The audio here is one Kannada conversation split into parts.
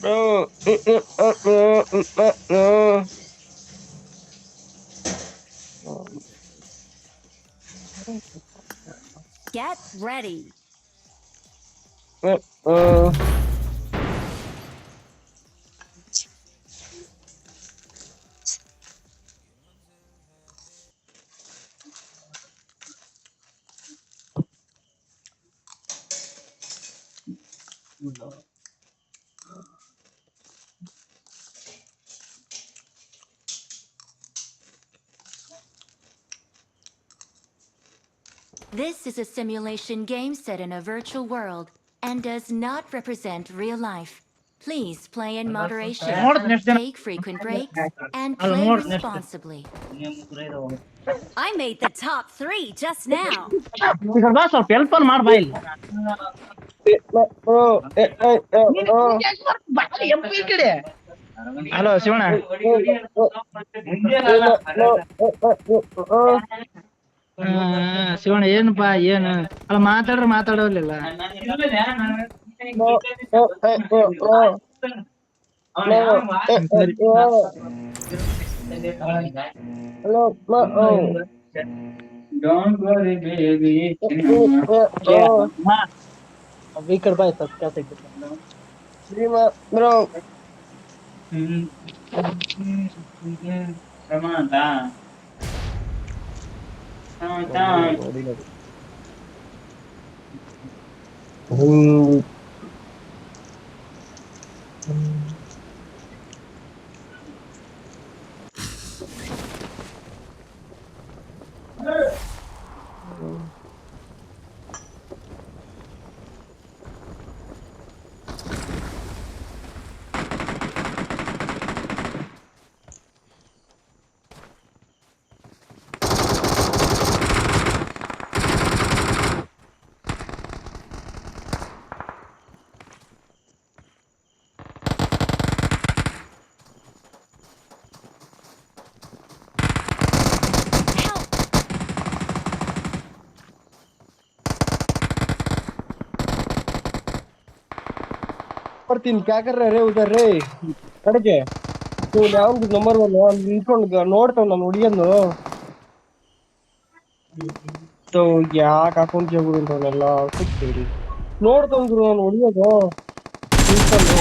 Bro. Get ready. Uh-oh. This is a simulation game set in a virtual world and does not represent real life. Please play in moderation, ನೋಡ್ತೀನಿ ಎಷ್ಟು ಜನ take frequent breaks, and I'll play ನೋಡ್ತೀನಿ ಎಷ್ಟು. responsibly. I made the top three just now. ಈಗ ಬಾ ಸ್ವಲ್ಪ ಹೆಲ್ಪ್ ಮಾಡ್ ಬಾ ಇಲ್ಲಿ Bro. Eh, eh, eh, uh. ಈ ಕಡೆ ಹಲೋ ಶಿವಣ್ಣ ಹಾ, ಶಿವಣ್ಣ ಏನಪ್ಪಾ ಏನು ಅಲ್ಲ ಮಾತಾಡ್ರ ಮಾತಾಡೋಲಿಲ್ಲ ಈ ಕಡೆ ಬಾ ಸ್ವಲ್ಪ ಕೆಲಸ ಐತಿ Bro, Oh, ಬರ್ತೀನಿ क्या कर रहे रे उधर रे ಕಡೆಗೆ ನೀವು ಯಾವ್ದು ನಂಬರ್ ಒನ್ ಅಲ್ಲಿ ನಿಂತ್ಕೊಂಡು ನೋಡ್ತಾವ್ ನಾನು ಹುಡುಗಿಯನ್ನು ಯಾಕೆ ಹಾಕೊಂಡ್ ಹೋಗುದು ಅವನ್ನೆಲ್ಲ ಸಿಗ್ತೀರಿ ನೋಡ್ತಂದ್ರು ನಾನು ಹೊಡಿಯೋದು ನಿಂತ್ಕೊಂಡು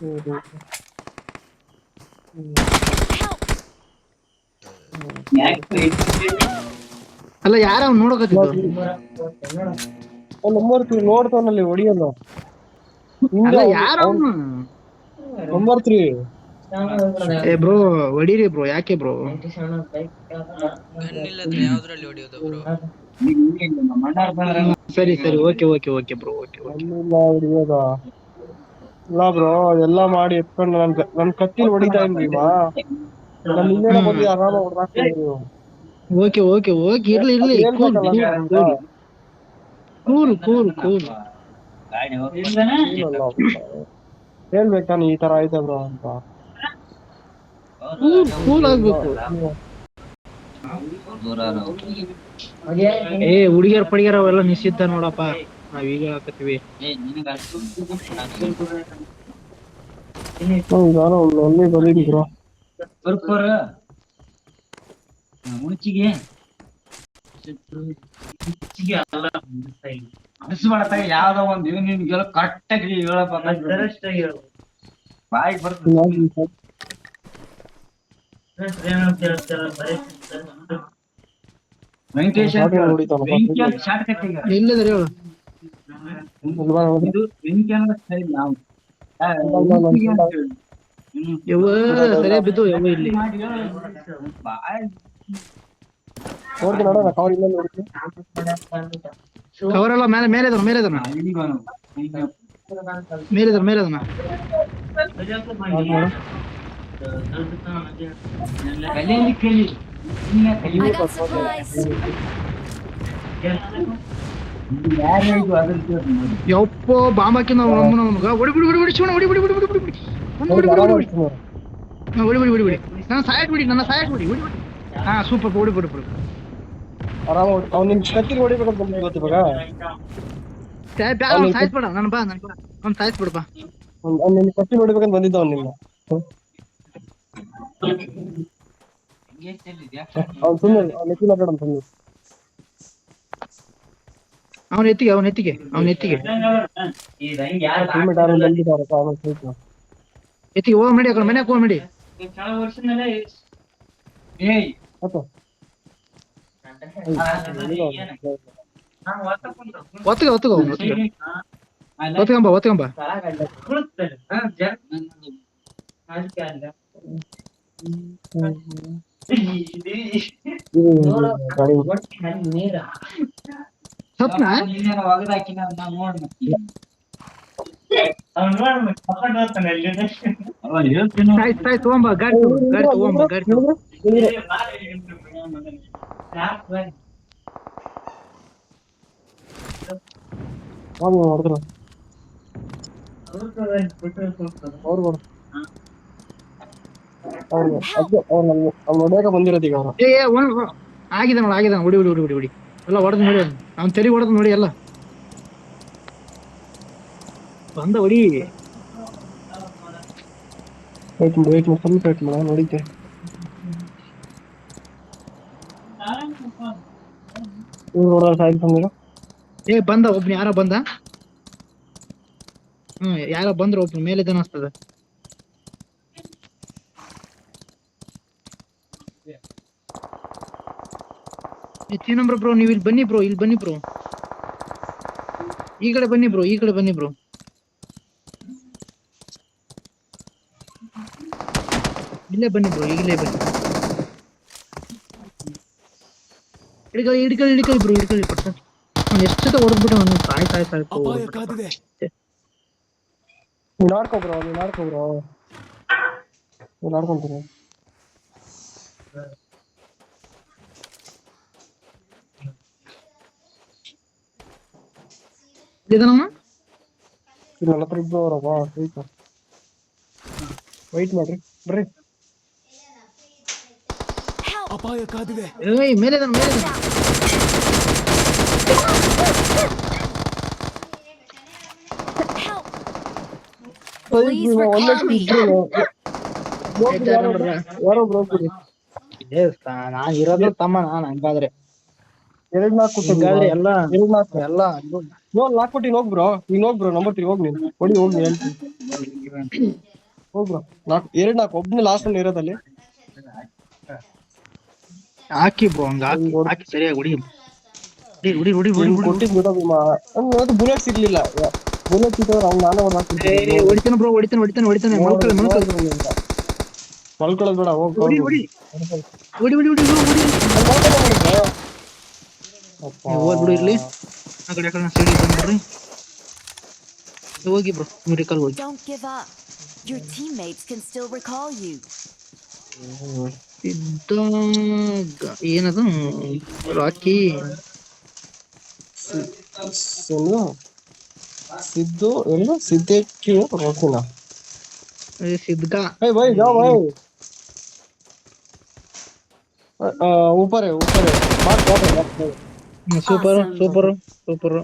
ಹ್ಮ್ Help! ಅಲ್ಲ ಯಾರ ನೋಡಕತ್ತಿದ್ರು ಅವ್ನು ನಂಬರ್ ತ್ರೀ ನೋಡ್ತಾವನಲ್ಲಿ ಯಾರ ನಂಬರ್ ತ್ರೀ ಏ ಬ್ರೋ ಹೊಡೀರಿ ಬ್ರೋ ಯಾಕೆ ಬ್ರೋ? ಯಾವ್ದ್ರಲ್ಲಿ ಹೊಡಿಯೋದು ಬ್ರೋ ಸರಿ ಸರಿ okay okay okay bro okay ಹೊಡಿಯೋದ. ಇಲ್ಲ ಬ್ರೋ ಎಲ್ಲಾ ಮಾಡಿ ಎತ್ಕೊಂಡು ನನ್ ಕ- ನನ್ ಕತ್ತಿಲ್ ಹೊಡಿತಾ ಇದ್ರಿ ನನ್ ಹಿಂದೆ ಬಂದು ಆರಾಮ ಓಕೆ ಓಕೆ ಓಕೆ ಇರ್ಲಿ ಇರ್ಲಿ ಕೂಲ್ ಕೂರು ಕೂರು. ಕೂಲ್ ಹೇಳ್ಬೇಕು ನಾನು ಈ ತರ ಆಯ್ತಾ ಬ್ರೋ ಅಂತ. ಕೂಲ್ ಕೂಲ್ ಆಗ್ಬೇಕು. ಏ ಹುಡುಗಿಯರ್ ಪಡಿಯರ್ ಅವೆಲ್ಲ ನಿಶ್ಚಿತ ನೋಡಪ್ಪ. ನಾವ್ ಈಗ ಹಾಕತ್ತೀವಿ. ಒಳ್ಳೆ ಬ್ರೋ. ಮುಚ್ಚಿಗೆ ಅನಿಸ್ಬೇಡ ಯಾವ್ದೋ ಒಂದ್ ಇವ್ ನಿನ್ಗೆಲ್ಲ ಕರೆಕ್ಟ್ ಆಗಿ ಹೇಳಪ್ಪ ಬಾಯಿ ಬರ್ತದೆ ವೆಂಕಟೇಶ್ ಶಾರ್ಟ್ ಕಟ್ ಈಗ ಎಲ್ಲಿದ್ದಾರೆ ಹೇಳು. ಸ್ಟೈಲ್ ನಾವು ಇಲ್ಲಿ ಮಾಡಿ ಹೇಳು. ಬಾಯ್ ನೋಡ್ತೀನಿ ನೋಡೋಣ ಕವರ್ ಇಲ್ಲ ನೋಡ್ತೀನಿ ಕವರೆಲ್ಲ ಮೇಲೆ ಮೇಲೆ ಇದಾನ ಮೇಲೆ ಇದಾನ ಇಲ್ಲಿಗೆ ಬಾ ನಾವು. ಇಲ್ಲಿಗೆ. ಮೇಲೆ ಇದಾನ ಮೇಲೆ ಇದಾನ ಕಲಿಯಲ್ಲಿ ಕೇಳಿ ಸುಮ್ನೆ ಕಲಿ. I got supplies. ಯಾರು ಹೇಳಿದ್ರು ಅದ್ರ ಜೊತೆ ನೋಡಿ. ಯಪ್ಪೋ ಬಾಂಬ್ ಹಾಕಿ ನಾವು ನಮ್ಮ ನಮ್ಗ ಹೊಡಿ ಬಿಡಿ ಬಿಡಿ ಬಿಡಿ ಶಿವಣ್ಣ ಹೊಡಿ ಬಿಡಿ ಬಿಡಿ ಬಿಡಿ ಬಿಡಿ ಬಿಡಿ ಒಂದ್ ಹೊಡಿ ಬಿಡಿ ಬಿಡಿ ಬಿಡಿ ಹಾ, ಹೊಡಿ ಬಿಡಿ ಬಿಡಿ ಬಿಡಿ ನನ್ನ ಸಾಯಕ್ ಬಿಡಿ ನನ್ನ ಸಾಯಕ್ ಬಿಡಿ ಹೊಡಿ ಬಿಡಿ ಹಾ ಸೂಪರ್ ಹೊಡಿ ಬಿಡು ಬಿಡು ಆರಾಮ ಅವ್ನು ನಿನ್ ಕತ್ತಿಗೆ ಹೊಡಿಬೇಕಂತ ಬಂದಿದ್ದು ಇವತ್ತು ಇವಾಗ. ಅವ್ನು ಬಿಡು ನನ್ ಬಾ ನನ್ ಬಾ. ಅವ್ನು ಸಾಯಿಸ್ಬಿಡ ಬಾ. ಅವ್ನು ನಿನ್ ಕತ್ತಿ ಹೊಡಿಬೇಕಂತ ಬಂದಿದ್ದ ಅವ್ನು ನಿನ್ನ. ಅವ್ನು ಸುಮ್ಮನೆ ಅವ್ನು ಎತ್ತಿ ಸುಮ್ಮನೆ ಅವನ ಎತ್ತಿಗೆ ಅವನ ಎತ್ತಿಗೆ ಅವನ ಎತ್ತಿಗೆ. ಎತ್ತಿಗೆ ಹೋಗ್ ಮಾಡಿ ಆ ಮನೆಗೆ ಮನ್ಯಾಗ ಹೋಗ್ ಮಾಡಿ. ಏಯ್. ಒತ್ತಿಗೆ ಒತ್ತಿಗೆ ಅವ್ನು ಒತ್ತಿಗೆ ಒತ್ಕೊಂಬ ಆಗಿದೆ ನೋಡ ಆಗಿದೆ. ನೋಡಿ ಹೊಡಿ ಹೊಡಿ ಹೊಡಿ ಹೊಡಿ ಎಲ್ಲ ಹೊಡೆದ್ ನೋಡಿ ಅವ್ನು. ತೆರಿಗೆ ಹೊಡೆದ್ ನೋಡಿ ಎಲ್ಲ. ಬಂದ ಹೊಡಿ ವೇಟ್ ಮಾಡಿ ವೇಟ್ ಮಾಡಿ ಸ್ವಲ್ಪ ವೇಟ್ ಮಾಡ ನೋಡಿದ್ದೆ ಇವ್ರು ನೋಡೋ ಸಾಯ್ತು ಬಂದಿರೋ ಏ ಬಂದ ಒಬ್ನ ಯಾರೋ ಬಂದ? ಹ್ಮ್ ಯಾರೋ ಬಂದ್ರ ಒಬ್ನ ಮೇಲೆ ಅನಿಸ್ತದ. ನಂಬರ್ ಬ್ರೋ ನೀವು ಇಲ್ಲಿ ಬನ್ನಿ ಬ್ರೋ ಇಲ್ಲಿ ಬನ್ನಿ ಬ್ರೋ. ಈ ಕಡೆ ಬನ್ನಿ ಬ್ರೋ ಈ ಕಡೆ ಬನ್ನಿ ಬ್ರೋ. ಇಲ್ಲೇ ಬನ್ನಿ ಬ್ರೋ ಈಗಲೇ ಬನ್ನಿ. ಹಿಡ್ಕೊಳ್ಳಿ ಹಿಡ್ಕೊಳ್ಳಿ ಹಿಡ್ಕೊಳ್ಳಿ ಬ್ರೋ ಹಿಡ್ಕೊಳ್ಳಿ ಪಟ್ಟ. ಅವ್ನು ಎಷ್ಟು ಸತ ಹೊಡೆದ್ಬಿಟ್ಟು ಅವನು? ತಾಯಿ ತಾಯಿ ತಾಯಿ ನೋಡ್ಕೊ ಬ್ರೋ ನೀವು ನೋಡ್ಕೊ ಬ್ರೋ ನೋಡ್ಕೊಂತೀನಿ ಆಡ್ಕೊಂತೀನಿ. ಇಲ್ಲ ಹತ್ರ ಇಬ್ರು ಅವರ ಬಾ ಸೈಕ ವೈಟ್ ಮಾಡ್ರಿ ಬರ್ರಿ ಅಪಾಯ ಕಾದಿದೆ ಏಯ್ ಮೇಲೆ ಇದಾನ ಮೇಲೆ ಇದಾನ Please recall me. ಯಾರೋ ಬ್ರೋಕರ್ ನಾನ್ ಇರೋದು ತಮ್ಮ ನಾನ್ ಹಂಗಾದ್ರೆ ಎರಡ್ ನಾಲ್ಕು ಹಿಂಗಾದ್ರೆ ಎಲ್ಲ ಎರಡ್ ನಾಲ್ಕು ಎಲ್ಲ ನೋ ನಾಲ್ಕು ಕೊಟ್ಟಿನ ಹೋಗ್ ಬ್ರೋ ನೀನ್ ಹೋಗ್ ಬ್ರೋ ನಂಬರ್ ತ್ರೀ ಹೋಗ್ ನೀನ್ ಹೊಡಿ ಹೋಗ್ ನೀನ್ ಹೇಳ್ತೀನಿ ಹೋಗ್ ಬ್ರೋ ನಾಲ್ಕು ಎರಡ್ ನಾಲ್ಕು ಒಬ್ನೇ ಲಾಸ್ಟ್ ಅಲ್ಲಿ ಇರೋದಲ್ಲಿ. ಹಾಕಿ ಬ್ರೋ ಹಂಗ ಹಾಕಿ ಸರಿಯಾಗಿ ಹೊಡಿ. ಹೊಡಿ ಕೊಟ್ಟಿದ್ ಅದು ಬುಲೆಟ್ ಸಿಗ್ಲಿಲ್ಲ ಬುಲೆಟ್ ಸಿಕ್ಕಿದ್ರೆ ಅವ್ನು ನಾನೇ ಒಂದು ಹಾಕ್ತಿದ್ದೆ ಹೊಡಿತಾನೆ ಬ್ರೋ ಹೊಡಿತಾನೆ ಹೊಡಿತಾನೆ ಹೊಡಿತಾನೆ. ಮಲ್ಕೊಳ್ಳಿ ಮಲ್ಕೊಳ್ಳಿ ಮಲ್ಕೊಳ್ಳೋದು. ಬೇಡ ಹೋಗ್ ಹೊಡಿ ಹೊಡಿ. ಹೊಡಿ ಹೊಡಿ ಹೊಡಿ ಹೊಡಿ ಹೋದ್ ಬಿಡು ಇರ್ಲಿ. ಆ ಕಡೆ ಆ ಕಡೆ ಸೈಡ್ ಬಂದ್ಬಿಡ್ರಿ ಹೋಗಿ ಬ್ರೋ ಮೆಡಿಕಲ್ ಹೋಗಿ. Your teammates can still recall you. ಇದ್ದಾಗ ಏನದು ರಾಕಿ ಏನು ಸಿದ್ದು ಏನು ಸಿದ್ದೇಕಿ ರೋಕಿನ ಏ, ಸಿದ್ಗ ए भाई जाओ भाई अ, अ, ऊपर है ऊपर है बात बहुत है बात बहुत है। ಸೂಪರ್ ಸೂಪರ್ ಸೂಪರ್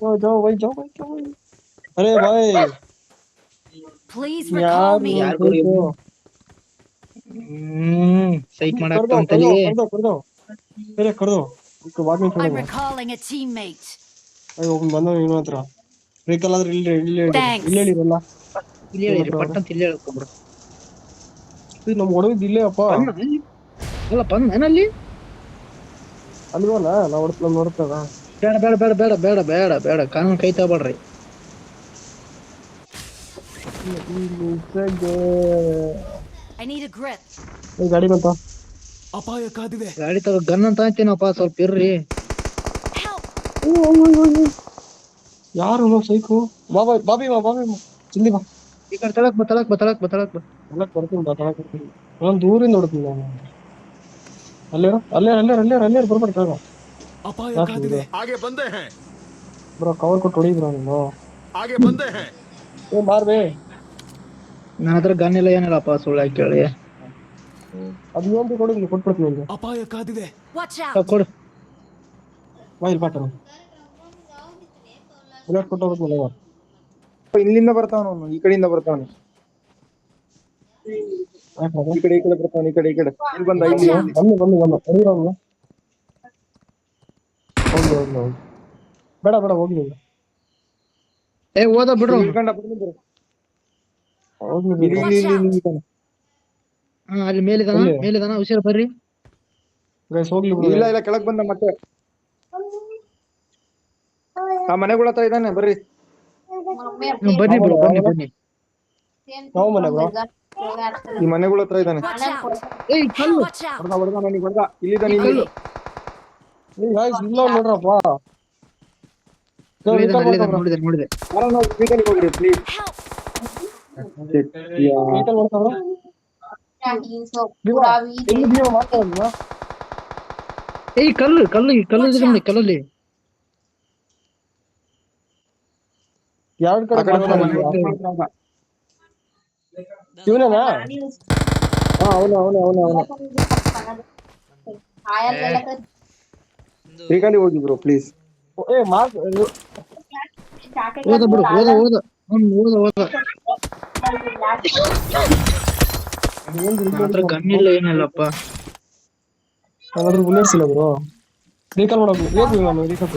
जाओ जाओ भाई जाओ भाई जाओ भाई अरे भाई Please recall me. ಯಾರ್ಗೂ ಇವ್ನು? ಹ್ಮ್ ಸೈಟ್ ಮಾಡಾಕ್ತ ಅಂತಲಿ I'm recalling a teammate. ಬಂದ ಇವ್ನ ಹತ್ರ. ರಿಕಲ್ ಆದ್ರೆ ಇಲ್ಲಿ ಇಲ್ಲಿ Thanks. ಇಲ್ಲಿ ಇಲ್ಲ ಇಲ್ಲಿ ಹೇಳಿರಿ ಪಟ್ ಅಂತ ಇಲ್ಲಿ ಹೇಳ್ಕೊಂಡ್ಬಿಡು ಇದು ನಮ್ ಹೊಡೆದ್ ಇಲ್ಲೇ ಅಪ್ಪ. ಅಣ್ಣ, ಅಲ್ಲಿ- ಅಲ್ಲ ಬಂದ್ ಅಲ್ಲಿ? ಅಲ್ವಲ್ಲ ನಾ ಹೊಡ್ತ ನಮ್ ಬೇಡ ಬೇಡ ಬೇಡ ಬೇಡ ಬೇಡ ಬೇಡ ಬೇಡ. ಕಾನೂನು ಕೈ ತಗೊಬೇಡ್ರಿ ಗಾಡಿ ಬಂತ? ಅಪಾಯ ಕಾದಿದೆ ಗಾಡಿ ತಗೋ ಗನ್ ಅಂತ ಅಂತೀನಪ್ಪ ಸ್ವಲ್ಪ ಇರ್ರಿ. ಯಾರು ಸೈಕು? ಬಾಬಾ ಬಾಬಿ ಬಾ ಬಾಬಿ ಜಲ್ದಿ ಬಾ ಈ ಕಡೆ ತಳಕ್ ಬಾ ತಳಕ್ ಬಾ ತಳಕ್ ಬಾ ತಳಕ್ ಬಾ. ತಳಕ್ ಬರ್ತೀನಿ ಬಾ ತಳಕ್ ನಾನು ದೂರಿಂದ ನೋಡ್ತೀನಿ ನಾನು. ಅಲ್ಲೇ ಅಲ್ಲೇ ಅಲ್ಲೇ ಅಲ್ಲೇ ಅಲ್ಲೇ ಬರ್ಬೇಡ ಕೇಳ ಅಪಾಯ ಕಾದಿದೆ ಹಾಗೆ ಬಂದೆ ಹೈ. ಬ್ರೋ ಕವರ್ ಕೊಟ್ಟು ಹೊಡಿ ಬ್ರೋ ನೀನು. ಹಾಗೆ ಬಂದೆ ಹೈ. ಏ ಮಾರ್ಬೇ ನನ್ನ ಹತ್ರ ಗನ್ ಇಲ್ಲ ಏನಿಲ್ಲಪ್ಪ ಸುಳ್ಳು ಹಾಕಿ ಕೇಳಿ? ಅದು ಏನ್ ತಗೊಂಡಿಲ್ಲ ನೀನು ಕೊಟ್ಬಿಡ್ತೀನಿ ನಿಮ್ಗೆ. ಅಪಾಯ ಕಾದಿದೆ. Watch out! ಕೊಡು. ಬಾ ಬಟನ್ ಬುಲೆಟ್ ಕೊಟ್ಟು ಹೋಗ್ಬೇಕು. ಇಲ್ಲಿಂದ ಬರ್ತಾವನು ಅವನು ಈ ಕಡೆಯಿಂದ ಬರ್ತಾವನು. ಯಾಕ್ ಈ ಕಡೆ ಈ ಕಡೆ ಬರ್ತಾವನು ಈ ಕಡೆ ಈ ಕಡೆ. ಇಲ್ಲಿ ಬಂದ ಇಲ್ಲಿ ಬಂದು ಬಂದು. ಬಂದು ಬನ್ನಿ ಬನ್ನಿ. ಹೋಗ್ಲಿ ಹೋಗ್ಲಿ ಹೋಗ್ಲಿ ಬೇಡ ಬೇಡ ಹೋಗ್ಲಿ ಏ ಓದ ಬಿಡ್ರು. ಇಳ್ಕೊಂಡ ಬಂದ್ರು. ಹೋಗ್ಲಿ ಇಲ್ಲಿ ಬಿಡು. ಇಲ್ಲಿ ಇಲ್ಲಿ ಇಲ್ಲಿ ಇದ್ದಾನೆ. ಹಾ ಅಲ್ಲಿ ಮೇಲಿದಾನ? ಮೇಲಿದಾನ ಹುಷಾರ್ ಬರ್ರಿ. Guys, ಹೋಗ್ಲಿ ಬಿಡು ಇಲ್ಲ ಇಲ್ಲ ಕೆಳಗ್ ಬಂದ ಮತ್ತೆ. ಆ ಮನೆಗಳ ಹತ್ರ ಇದಾನೆ ಬರ್ರಿ. ಬನ್ನಿ ಬ್ರೋ ಬನ್ನಿ ಬನ್ನಿ. ಯಾವ ಮನೆ ಬ್ರೋ ಈ ಮನೆಗಳ ಹತ್ರ ಇದಾನೆ ಏಯ್ ಕಲ್ಲು. Watch out! ಹೊಡ್ದ ಹೊಡ್ದ ನನಗೆ ಹೊಡ್ದ. ಇಲ್ಲಿದ್ದಾನೆ ಇಲ್ಲಿ. ನೋಡ್ರಪ್ಪ? ನೋಡಿದೆ ನೋಡಿದೆ ಹೋಗ್ರಿ ಪ್ಲೀಸ್ ಏಯ್ ಕಲ್ಲು ಕಲ್ಲು ಈ ಕಲ್ಲು ಇದೆ ನೋಡಿ ಕಲ್ಲಲ್ಲಿ ಯಾರ್ ಆ ಕಡೆ ಕಡೆ ಮಾಡ್ತಾ ಹೋದ ಇದ್ಯಾ? ಇವ್ನೇನಾ ಹಾ ಅವನು ಅವನು ಅವನು ಅವನು ಶ್ರೀಕಾಂತ್ ಹೋಗಿ ಬ್ರೋ ಪ್ಲೀಸ್ ಏ ಮಾರ್ಕ್ ಓದ ಬಿಡು ಓದ ಓದ ಹ್ಮ್ ಓದ ಓದ ಮಾತ್ರ ಇಲ್ಲ ಏನಿಲ್ಲಪ್ಪ. ನನ್ನ ಹತ್ರ ಬುಲೆಟ್ಸ್ ಇಲ್ಲ ಬ್ರೋ ರೀಕಾಲ್ ಮಾಡೋದು ಬೇಕು ನಾನು ರೀಕಾಲ್